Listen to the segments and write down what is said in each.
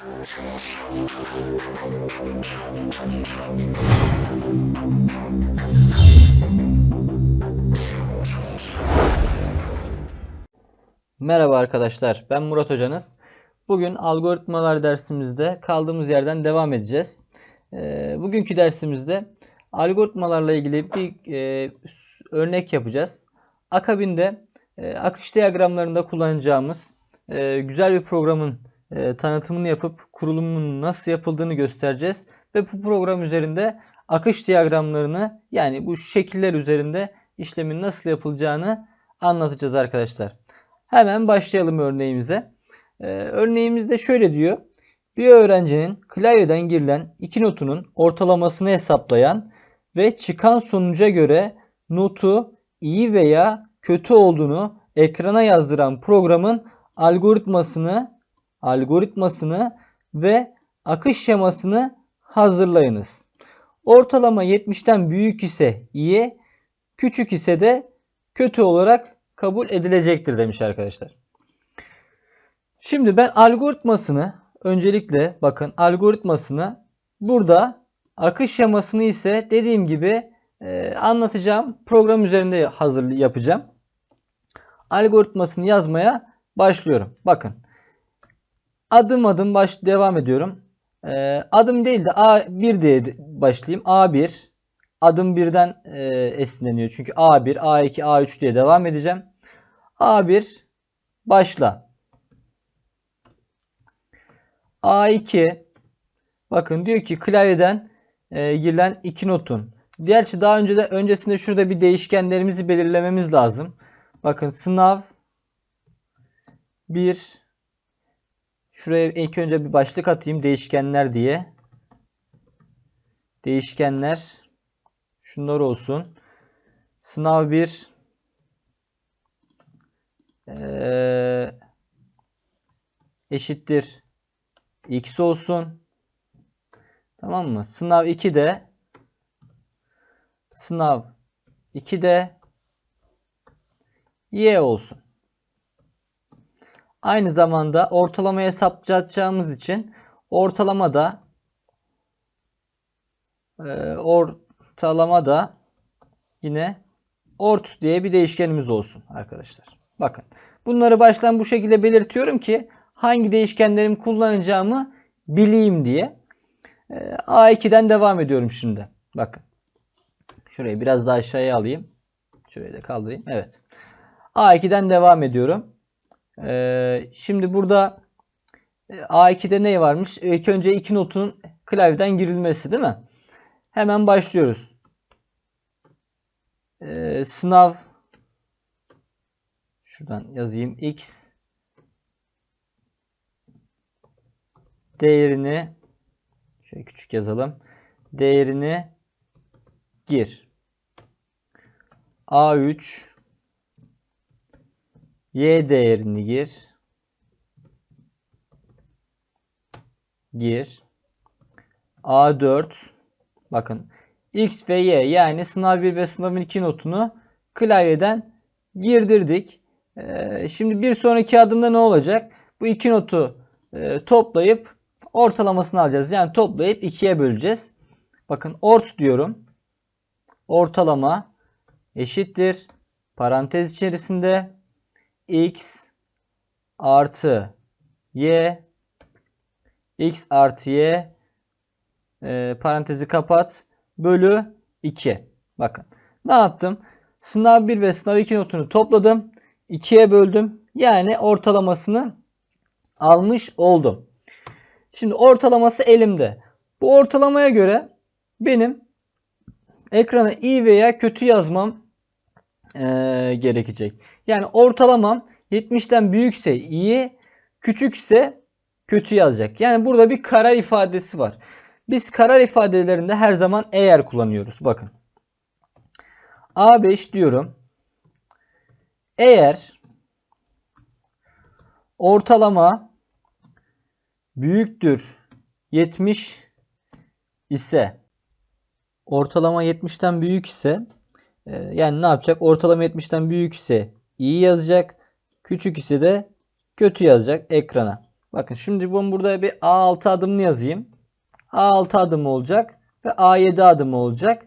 Merhaba arkadaşlar, ben Murat Hocanız. Bugün algoritmalar dersimizde kaldığımız yerden devam edeceğiz. Ee, bugünkü dersimizde algoritmalarla ilgili bir e, örnek yapacağız. Akabinde e, akış diyagramlarında kullanacağımız e, güzel bir programın e, tanıtımını yapıp kurulumunun nasıl yapıldığını göstereceğiz. Ve bu program üzerinde akış diyagramlarını yani bu şekiller üzerinde işlemin nasıl yapılacağını anlatacağız arkadaşlar. Hemen başlayalım örneğimize. Ee, örneğimizde şöyle diyor. Bir öğrencinin klavyeden girilen iki notunun ortalamasını hesaplayan ve çıkan sonuca göre notu iyi veya kötü olduğunu ekrana yazdıran programın algoritmasını algoritmasını ve akış şemasını hazırlayınız. Ortalama 70'ten büyük ise iyi, küçük ise de kötü olarak kabul edilecektir demiş arkadaşlar. Şimdi ben algoritmasını öncelikle bakın algoritmasını burada akış şemasını ise dediğim gibi e, anlatacağım program üzerinde hazır yapacağım. Algoritmasını yazmaya başlıyorum. Bakın adım adım baş devam ediyorum. E, adım değil de A1 diye başlayayım. A1 adım birden e, esinleniyor. Çünkü A1, A2, A3 diye devam edeceğim. A1 başla. A2 bakın diyor ki klavyeden e, girilen iki notun. Gerçi daha önce de öncesinde şurada bir değişkenlerimizi belirlememiz lazım. Bakın sınav 1 şuraya ilk önce bir başlık atayım değişkenler diye. Değişkenler şunlar olsun. Sınav 1 ee, eşittir x olsun. Tamam mı? Sınav 2 de sınav 2 de y olsun. Aynı zamanda ortalama hesaplayacağımız için ortalama da e, ortalama da yine ort diye bir değişkenimiz olsun arkadaşlar. Bakın bunları baştan bu şekilde belirtiyorum ki hangi değişkenlerimi kullanacağımı bileyim diye. Ee, A2'den devam ediyorum şimdi. Bakın. Şurayı biraz daha aşağıya alayım. Şurayı da kaldırayım. Evet. A2'den devam ediyorum. Ee, şimdi burada e, A2'de ne varmış? İlk önce iki notun klavyeden girilmesi değil mi? Hemen başlıyoruz. Ee, sınav şuradan yazayım x değerini şöyle küçük yazalım. Değerini gir. A3 y değerini gir. Gir. A4 bakın X ve Y yani sınav 1 ve sınav 2 notunu klavyeden girdirdik. Ee, şimdi bir sonraki adımda ne olacak? Bu iki notu e, toplayıp ortalamasını alacağız. Yani toplayıp 2'ye böleceğiz. Bakın ort diyorum. Ortalama eşittir. Parantez içerisinde x artı y x artı y e, parantezi kapat bölü 2. Bakın ne yaptım? Sınav 1 ve sınav 2 notunu topladım. 2'ye böldüm. Yani ortalamasını almış oldum. Şimdi ortalaması elimde. Bu ortalamaya göre benim ekrana iyi veya kötü yazmam eee, gerekecek. Yani ortalamam 70'ten büyükse iyi, küçükse kötü yazacak. Yani burada bir karar ifadesi var. Biz karar ifadelerinde her zaman eğer kullanıyoruz. Bakın. A5 diyorum. Eğer ortalama büyüktür 70 ise ortalama 70'ten büyük ise e, yani ne yapacak? Ortalama 70'ten büyük ise iyi yazacak. Küçük ise de kötü yazacak ekrana. Bakın şimdi ben burada bir A6 adımını yazayım. A6 adımı olacak ve A7 adımı olacak.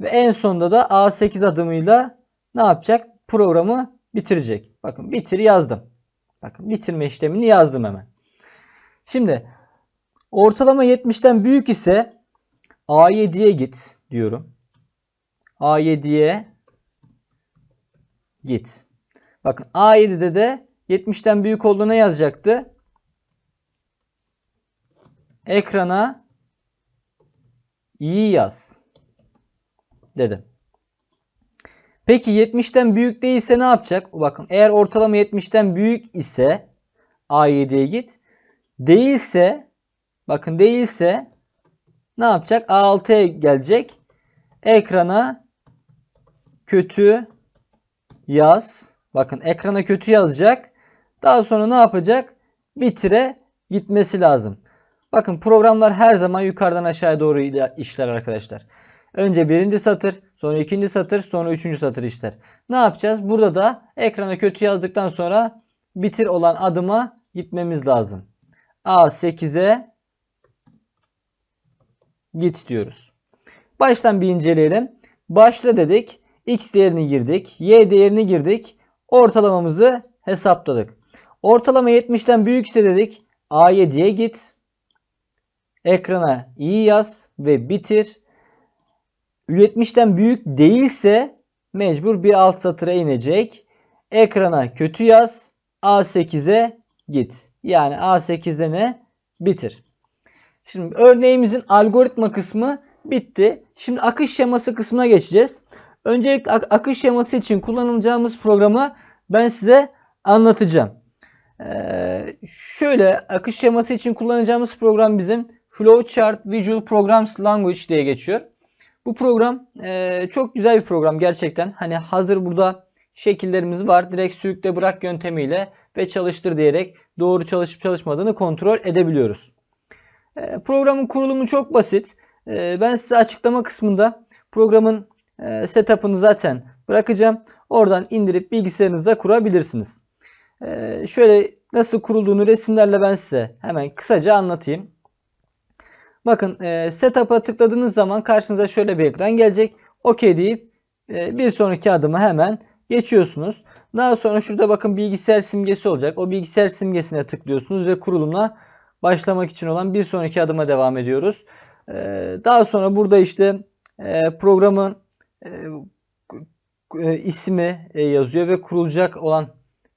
Ve en sonunda da A8 adımıyla ne yapacak? Programı bitirecek. Bakın bitir yazdım. Bakın bitirme işlemini yazdım hemen. Şimdi ortalama 70'ten büyük ise A7'ye git diyorum. A7'ye git. Bakın A7'de de 70'ten büyük olduğuna yazacaktı. Ekrana iyi yaz dedim. Peki 70'ten büyük değilse ne yapacak? Bakın eğer ortalama 70'ten büyük ise A7'ye git. Değilse bakın değilse ne yapacak? A6'ya gelecek. Ekrana kötü yaz. Bakın ekrana kötü yazacak. Daha sonra ne yapacak? Bitire gitmesi lazım. Bakın programlar her zaman yukarıdan aşağıya doğru işler arkadaşlar. Önce birinci satır, sonra ikinci satır, sonra üçüncü satır işler. Ne yapacağız? Burada da ekrana kötü yazdıktan sonra bitir olan adıma gitmemiz lazım. A8'e git diyoruz. Baştan bir inceleyelim. Başla dedik. X değerini girdik. Y değerini girdik. Ortalamamızı hesapladık. Ortalama 70'ten büyükse dedik. A7'ye git. Ekrana iyi yaz ve bitir. 70'ten büyük değilse mecbur bir alt satıra inecek. Ekrana kötü yaz. A8'e git. Yani A8'de ne? Bitir. Şimdi örneğimizin algoritma kısmı bitti. Şimdi akış şeması kısmına geçeceğiz. Öncelikle ak akış şeması için kullanacağımız programı ben size anlatacağım. Ee, şöyle akış şeması için kullanacağımız program bizim Flowchart Visual Programs Language diye geçiyor. Bu program e, çok güzel bir program gerçekten. Hani hazır burada şekillerimiz var. Direkt sürükle bırak yöntemiyle ve çalıştır diyerek doğru çalışıp çalışmadığını kontrol edebiliyoruz. E, programın kurulumu çok basit. E, ben size açıklama kısmında programın e, setup'ını zaten bırakacağım. Oradan indirip bilgisayarınızda kurabilirsiniz. E, şöyle nasıl kurulduğunu resimlerle ben size hemen kısaca anlatayım. Bakın e, setup'a tıkladığınız zaman karşınıza şöyle bir ekran gelecek. OK deyip e, bir sonraki adıma hemen geçiyorsunuz. Daha sonra şurada bakın bilgisayar simgesi olacak. O bilgisayar simgesine tıklıyorsunuz ve kurulumla başlamak için olan bir sonraki adıma devam ediyoruz. E, daha sonra burada işte e, programın e, e, ismi e, yazıyor ve kurulacak olan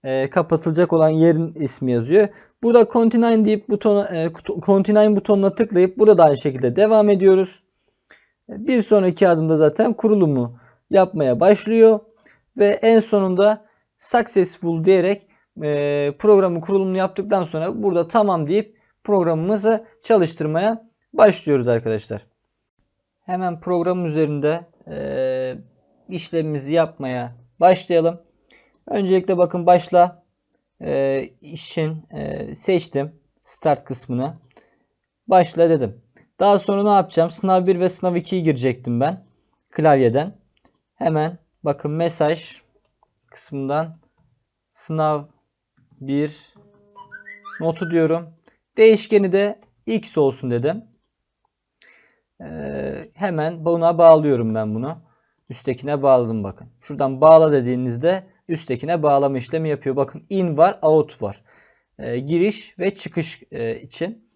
e, kapatılacak olan yerin ismi yazıyor. Burada continue deyip butona, e, continue butonuna tıklayıp burada da aynı şekilde devam ediyoruz. Bir sonraki adımda zaten kurulumu yapmaya başlıyor. Ve en sonunda successful diyerek e, programın kurulumunu yaptıktan sonra burada tamam deyip programımızı çalıştırmaya başlıyoruz arkadaşlar. Hemen program üzerinde e, işlemimizi yapmaya başlayalım. Öncelikle bakın başla e, işin e, seçtim start kısmını. Başla dedim. Daha sonra ne yapacağım? Sınav 1 ve sınav 2'yi girecektim ben klavyeden. Hemen bakın mesaj kısmından sınav 1 notu diyorum. Değişkeni de x olsun dedim. Ee, hemen buna bağlıyorum ben bunu. Üsttekine bağladım bakın. Şuradan bağla dediğinizde üsttekine bağlama işlemi yapıyor. Bakın in var, out var. E, giriş ve çıkış e, için.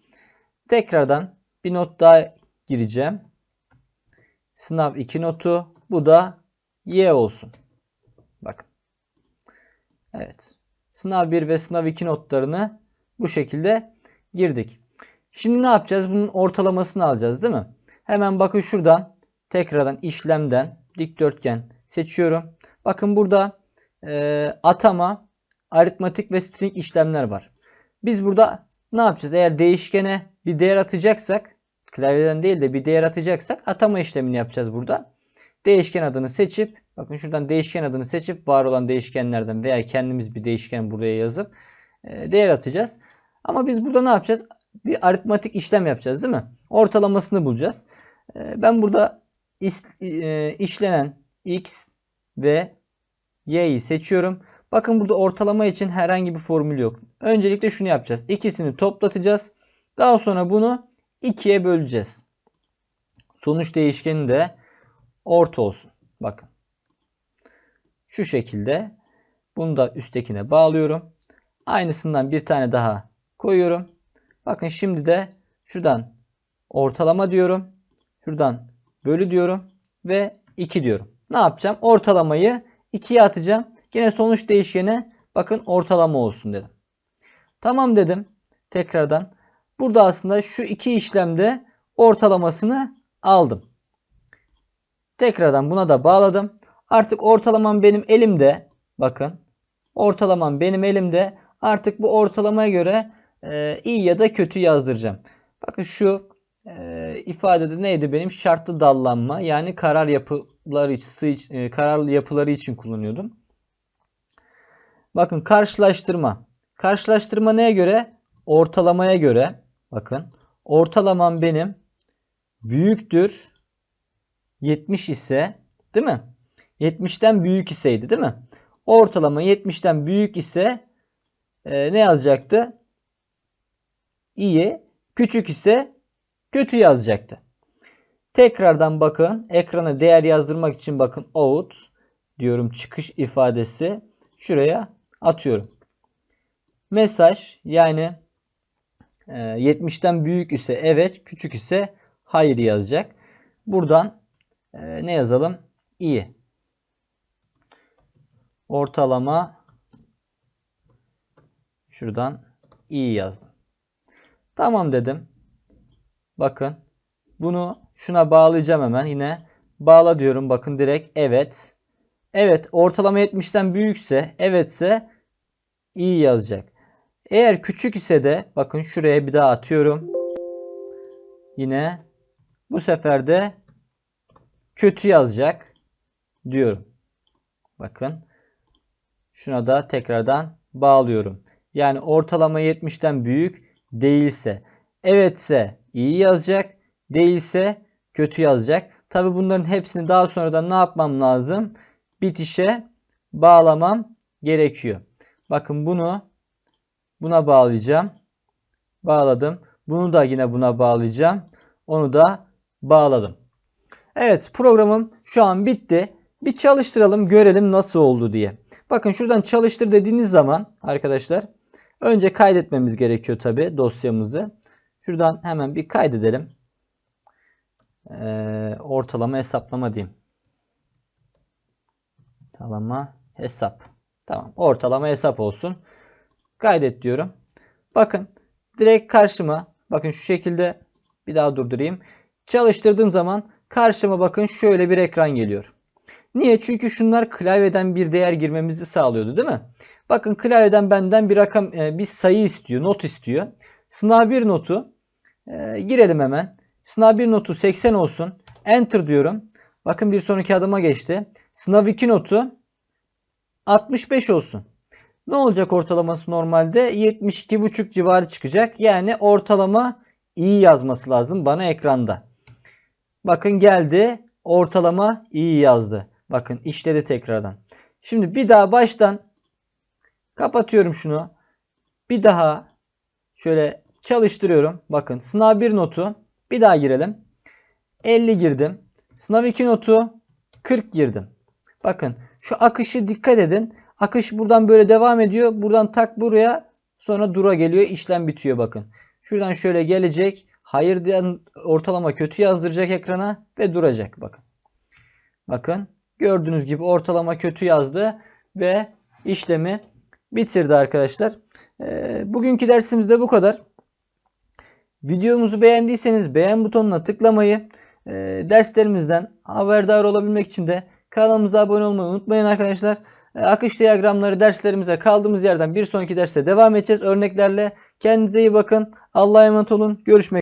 Tekrardan bir not daha gireceğim. Sınav 2 notu. Bu da y olsun. Bakın. Evet. Sınav 1 ve sınav 2 notlarını bu şekilde girdik. Şimdi ne yapacağız? Bunun ortalamasını alacağız değil mi? Hemen bakın şuradan tekrardan işlemden dikdörtgen seçiyorum. Bakın burada e, atama, aritmatik ve string işlemler var. Biz burada ne yapacağız? Eğer değişkene bir değer atacaksak, klavyeden değil de bir değer atacaksak atama işlemini yapacağız burada. Değişken adını seçip, bakın şuradan değişken adını seçip var olan değişkenlerden veya kendimiz bir değişken buraya yazıp e, değer atacağız. Ama biz burada ne yapacağız? Bir aritmatik işlem yapacağız değil mi? Ortalamasını bulacağız. E, ben burada is, e, işlenen x ve y'yi seçiyorum. Bakın burada ortalama için herhangi bir formül yok. Öncelikle şunu yapacağız. İkisini toplatacağız. Daha sonra bunu ikiye böleceğiz. Sonuç değişkeni de orta olsun. Bakın. Şu şekilde. Bunu da üsttekine bağlıyorum. Aynısından bir tane daha koyuyorum. Bakın şimdi de şuradan ortalama diyorum. Şuradan bölü diyorum. Ve 2 diyorum. Ne yapacağım? Ortalamayı 2'ye atacağım. Yine sonuç değişkeni bakın ortalama olsun dedim. Tamam dedim. Tekrardan. Burada aslında şu iki işlemde ortalamasını aldım. Tekrardan buna da bağladım. Artık ortalamam benim elimde. Bakın. Ortalamam benim elimde. Artık bu ortalamaya göre e, iyi ya da kötü yazdıracağım. Bakın şu e, ifadede neydi benim? Şartlı dallanma yani karar yapıları için, e, yapıları için kullanıyordum. Bakın karşılaştırma. Karşılaştırma neye göre? Ortalamaya göre. Bakın. Ortalamam benim büyüktür 70 ise değil mi? 70'ten büyük iseydi değil mi? Ortalama 70'ten büyük ise e, ne yazacaktı? İyi. Küçük ise kötü yazacaktı. Tekrardan bakın ekrana değer yazdırmak için bakın out diyorum çıkış ifadesi şuraya atıyorum. Mesaj yani 70'ten e, büyük ise evet küçük ise hayır yazacak. Buradan e, ne yazalım? İyi. Ortalama şuradan iyi yazdım. Tamam dedim. Bakın bunu şuna bağlayacağım hemen yine. Bağla diyorum bakın direkt evet. Evet ortalama 70'ten büyükse evetse iyi yazacak. Eğer küçük ise de bakın şuraya bir daha atıyorum. Yine bu sefer de kötü yazacak diyorum. Bakın şuna da tekrardan bağlıyorum. Yani ortalama 70'ten büyük değilse evetse iyi yazacak değilse kötü yazacak. Tabi bunların hepsini daha sonradan ne yapmam lazım? Bitişe bağlamam gerekiyor. Bakın bunu buna bağlayacağım. Bağladım. Bunu da yine buna bağlayacağım. Onu da bağladım. Evet programım şu an bitti. Bir çalıştıralım görelim nasıl oldu diye. Bakın şuradan çalıştır dediğiniz zaman arkadaşlar önce kaydetmemiz gerekiyor tabi dosyamızı. Şuradan hemen bir kaydedelim. Ee, ortalama hesaplama diyeyim. Ortalama hesap. Tamam. Ortalama hesap olsun. Kaydet diyorum. Bakın direkt karşıma bakın şu şekilde bir daha durdurayım. Çalıştırdığım zaman karşıma bakın şöyle bir ekran geliyor. Niye? Çünkü şunlar klavyeden bir değer girmemizi sağlıyordu değil mi? Bakın klavyeden benden bir rakam e, bir sayı istiyor, not istiyor. Sınav 1 notu e, girelim hemen. Sınav 1 notu 80 olsun. Enter diyorum. Bakın bir sonraki adıma geçti. Sınav 2 notu 65 olsun. Ne olacak ortalaması normalde? 72,5 civarı çıkacak. Yani ortalama iyi yazması lazım bana ekranda. Bakın geldi. Ortalama iyi yazdı. Bakın işledi tekrardan. Şimdi bir daha baştan kapatıyorum şunu. Bir daha şöyle çalıştırıyorum. Bakın sınav 1 notu bir daha girelim. 50 girdim. Sınav 2 notu 40 girdim. Bakın şu akışı dikkat edin. Akış buradan böyle devam ediyor. Buradan tak buraya sonra dura geliyor. İşlem bitiyor bakın. Şuradan şöyle gelecek. Hayır diyen ortalama kötü yazdıracak ekrana ve duracak bakın. Bakın gördüğünüz gibi ortalama kötü yazdı ve işlemi bitirdi arkadaşlar. Ee, bugünkü dersimiz de bu kadar. Videomuzu beğendiyseniz beğen butonuna tıklamayı, e, derslerimizden haberdar olabilmek için de kanalımıza abone olmayı unutmayın arkadaşlar. E, akış diyagramları derslerimize kaldığımız yerden bir sonraki derste devam edeceğiz örneklerle. Kendinize iyi bakın. Allah'a emanet olun. Görüşmek